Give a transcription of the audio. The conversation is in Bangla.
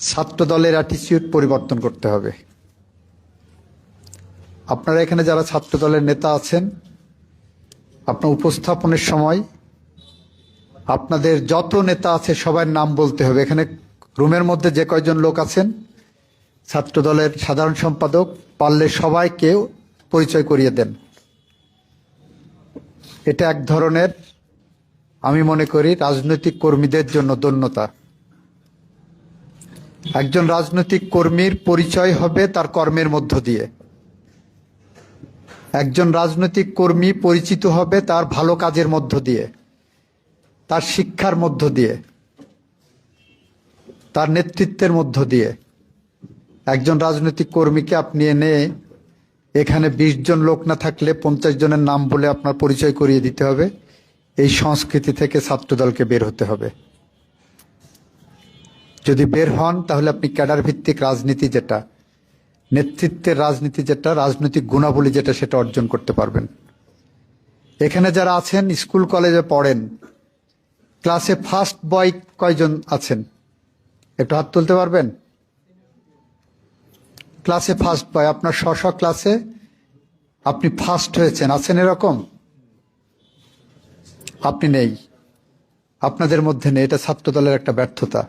ছাত্র দলের অ্যাটিচিউড পরিবর্তন করতে হবে। আপনারা এখানে যারা ছাত্র দলের নেতা আছেন, আপনার উপস্থাপনের সময় আপনাদের যত নেতা আছে সবার নাম বলতে হবে। এখানে রুমের মধ্যে যে কয়জন লোক আছেন ছাত্র দলের সাধারণ সম্পাদক, পারলে সবাইকে পরিচয় করিয়ে দেন। এটা এক ধরনের, আমি মনে করি, রাজনৈতিক কর্মীদের জন্য ধন্যতা একজন রাজনৈতিক কর্মীর পরিচয় হবে তার কর্মের মধ্য দিয়ে। একজন রাজনৈতিক কর্মী পরিচিত হবে তার ভালো কাজের মধ্য দিয়ে, তার শিক্ষার মধ্য দিয়ে, তার নেতৃত্বের মধ্য দিয়ে। একজন রাজনৈতিক কর্মীকে আপনি এনে এখানে বিশ জন লোক না থাকলে পঞ্চাশ জনের নাম বলে আপনার পরিচয় করিয়ে দিতে হবে। এই সংস্কৃতি থেকে ছাত্রদলকে বের হতে হবে। যদি বের হন, তাহলে আপনি ক্যাডার ভিত্তিক রাজনীতি যেটা, নেতৃত্বের রাজনীতি যেটা, রাজনৈতিক গুণাবলী যেটা, সেটা অর্জন করতে পারবেন। এখানে যারা আছেন, স্কুল কলেজে পড়েন, ক্লাসে ফার্স্ট বয় কয়জন আছেন? একটু হাত তুলতে পারবেন? ক্লাসে ফার্স্ট বয়, আপনার স্ব ক্লাসে আপনি ফার্স্ট হয়েছেন। আছেন এরকম? আপনি নেই। আপনাদের মধ্যে নেই। এটা ছাত্রদলের একটা ব্যর্থতা।